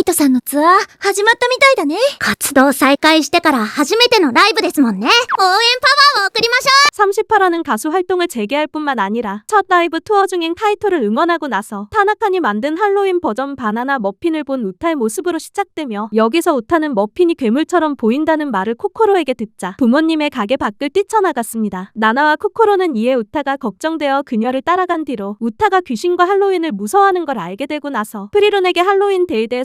イトさんのツアー始まったみたいだね。活動再開してから初めてのライブですもんね。応援パワーを送りましょ 38화라는 가수 활동을 재개할 뿐만 아니라 첫 라이브 투어 중인 카이토를 응원하고 나서 타나칸이 만든 할로윈 버전 바나나 머핀을 본 우타의 모습으로 시작되며 여기서 우타는 머핀이 괴물처럼 보인다는 말을 코코로에게 듣자 부모님의 가게 밖을 뛰쳐나갔습니다. 나나와 코코로는 이에 우타가 걱정되어 그녀를 따라간 뒤로 우타가 귀신과 할로윈을 무서워하는 걸 알게 되고 나서 프리룬에게 할로윈 데이에 대해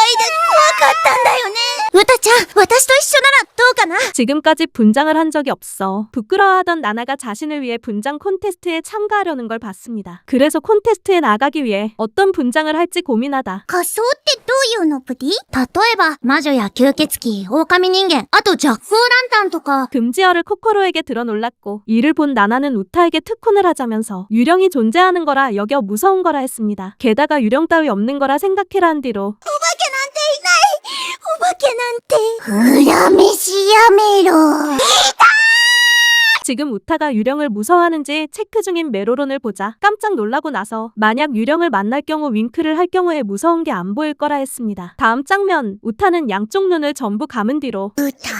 で怖かったんだよね。うたちゃん、私と一緒ならどうかな 지금까지 분장을 한 적이 없어 부끄러워하던 나나가 자신을 위해 분장 콘테스트에 참가하려는 걸 봤습니다. 그래서 콘테스트에 나가기 위해 어떤 분장을 할지 고민하다 仮装ってどういうのプティ例えば、魔女や吸血鬼、狼人間、あとジャックオーランタンとか。 금지어를 코코로에게 들어놀랐고 이를 본 나나는 우타에게 특훈을 하자면서 유령이 존재하는 거라 여겨 무서운 거라 했습니다. 게다가 유령 따위 없는 거라 생각해라 한 뒤로 お 化けなんて。恨めしやめろ。 지금 우타가 유령을 무서워하는지 체크 중인 메로론을 보자 깜짝 놀라고 나서 만약 유령을 만날 경우 윙크를 할 경우에 무서운 게 안 보일 거라 했습니다. 다음 장면 우타는 양쪽 눈을 전부 감은 뒤로 うた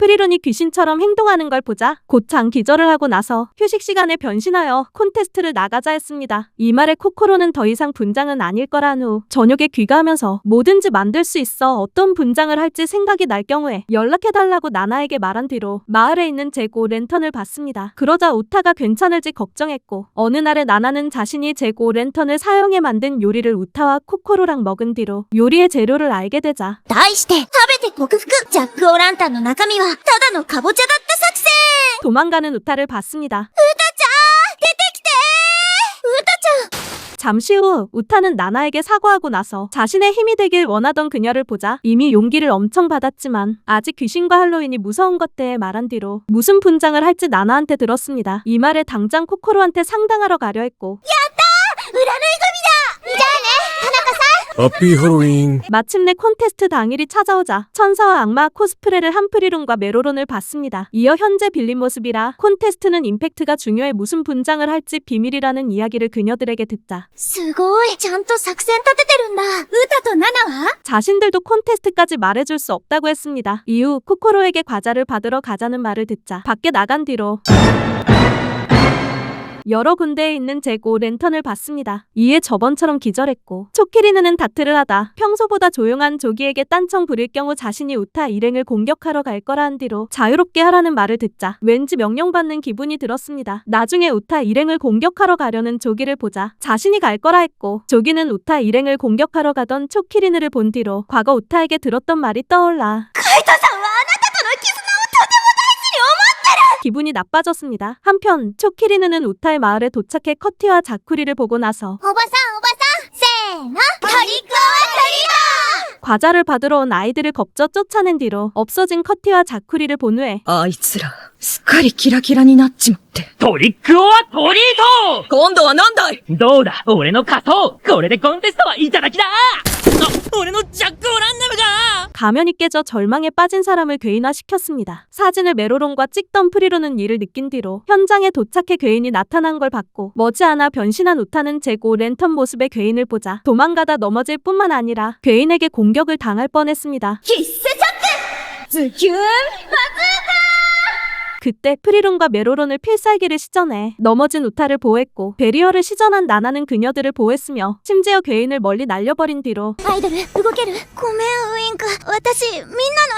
프리론이 귀신처럼 행동하는 걸 보자 곧장 기절을 하고 나서 휴식 시간에 변신하여 콘테스트를 나가자 했습니다. 이 말에 코코로는 더 이상 분장은 아닐 거란 후 저녁에 귀가하면서 뭐든지 만들 수 있어 어떤 분장을 할지 생각이 날 경우에 연락해달라고 나나에게 말한 뒤로 마을에 있는 재고 랜턴을 받습니다. 그러자 우타가 괜찮을지 걱정했고 어느 날에 나나는 자신이 재고 랜턴을 사용해 만든 요리를 우타와 코코로랑 먹은 뒤로 요리의 재료를 알게 되자 題して、食べて克服ジャックオーランタンの中身は、 ただのカボチャだった作戦 도망가는 우타를 봤습니다. 出てきてうたちゃん 잠시 후 우타는 나나에게 사과하고 나서 자신의 힘이 되길 원하던 그녀를 보자 이미 용기를 엄청 받았지만 아직 귀신과 할로윈이 무서운 것 때에 말한 뒤로 무슨 분장을 할지 나나한테 들었습니다. 이 말에 당장 코코로한테 상담하러 가려 했고 中さんハッピーハロウィン。 마침내 콘테스트 당일이 찾아오자 천사와 악마 코스프레를 한 프리론과 메로론을 봤습니다. 이어 현재 빌린 모습이라 콘테스트는 임팩트가 중요해 무슨 분장을 할지 비밀이라는 이야기를 그녀들에게 듣자 すごいちゃんと作戦立ててるんだうたとナナは 자신들도 콘테스트까지 말해줄 수 없다고 했습니다. 이후 코코로에게 과자를 받으러 가자는 말을 듣자 밖에 나간 뒤로 여러 군데에 있는 재고 랜턴을 봤습니다. 이에 저번처럼 기절했고 초키리는 다트를 하다 평소보다 조용한 조기에게 딴청 부릴 경우 자신이 우타 일행을 공격하러 갈 거라 한 뒤로 자유롭게 하라는 말을 듣자 왠지 명령받는 기분이 들었습니다. 나중에 우타 일행을 공격하러 가려는 조기를 보자 자신이 갈 거라 했고 조기는 우타 일행을 공격하러 가던 초키리누를 본 뒤로 과거 우타에게 들었던 말이 떠올라 카이터상! 기분이 나빠졌습니다. 한편 초키리느는 우타의 마을에 도착해 커티와 자쿠리를 보고 나서 おばさんおばさんせーのトリックオアトリート과자를 받으러 온 아이들을 겁져 쫓아낸 뒤로 없어진 커티와 자쿠리를 본 후에 あいつら、すっかりキラキラになっちまって。 トリックオアトリー今度はなんだいトどうだ俺の仮装これでコンテストはいただきだあ俺のジャックオランダムが 가면이 깨져 절망에 빠진 사람을 괴인화시켰습니다. 사진을 메로론과 찍던 프리로는 이를 느낀 뒤로 현장에 도착해 괴인이 나타난 걸 봤고 머지않아 변신한 우타는 재고 랜턴 모습의 괴인을 보자 도망가다 넘어질 뿐만 아니라 괴인에게 공격을 당할 뻔했습니다. 必須チョップズキューン 그때 프리론과 메로론을 필살기를 시전해 넘어진 우타를 보호했고 베리어를 시전한 나나는 그녀들을 보호했으며 심지어 괴인을 멀리 날려버린 뒤로 아이들을 그거 깨를 고메요 私みんなの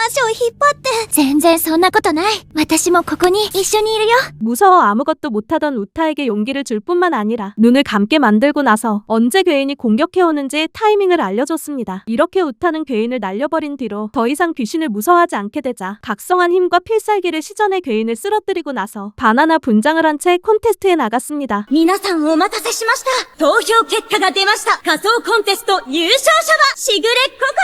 足を引っ張って全然そんなことない私もここに一緒にいるよ 무서워 아무것도 못하던 우타에게 용기를 줄 뿐만 아니라 눈을 감게 만들고 나서 언제 괴인이 공격해오는지 타이밍을 알려줬습니다. 이렇게 우타는 괴인을 날려버린 뒤로 더 이상 귀신을 무서워하지 않게 되자 각성한 힘과 필살기를 시전해 괴인을 할로윈을 쓰러뜨리고 나서 바나나 분장을 한 채 콘테스트에 나갔습니다. 皆さんお待たせしました。投票結果が出ました。仮装コンテスト優勝者は、しぐれここ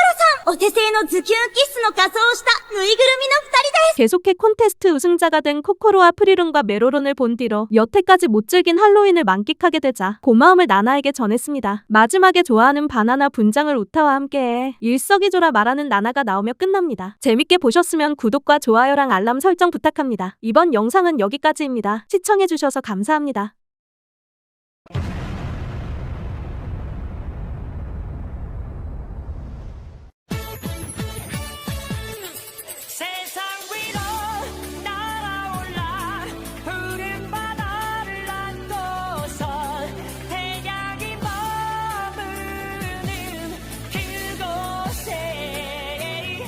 ろさん。お手製のズキ ュンキスの仮装をしたぬいぐるみの二人です。 계속해 콘테스트 우승자가 된 코코로와 프리룬과 메로론을 본 뒤로 여태까지 못 즐긴 할로윈을 만끽하게 되자 고마움을 나나에게 전했습니다. 마지막에 좋아하는 바나나 분장을 우타와 함께해 일석이조라 말하는 나나가 나오며 끝납니다. 재밌게 보셨으면 구독과 좋아요랑 알람 설정 부탁합니다. 이번 영상은 여기까지입니다. 시청해주셔서 감사합니다.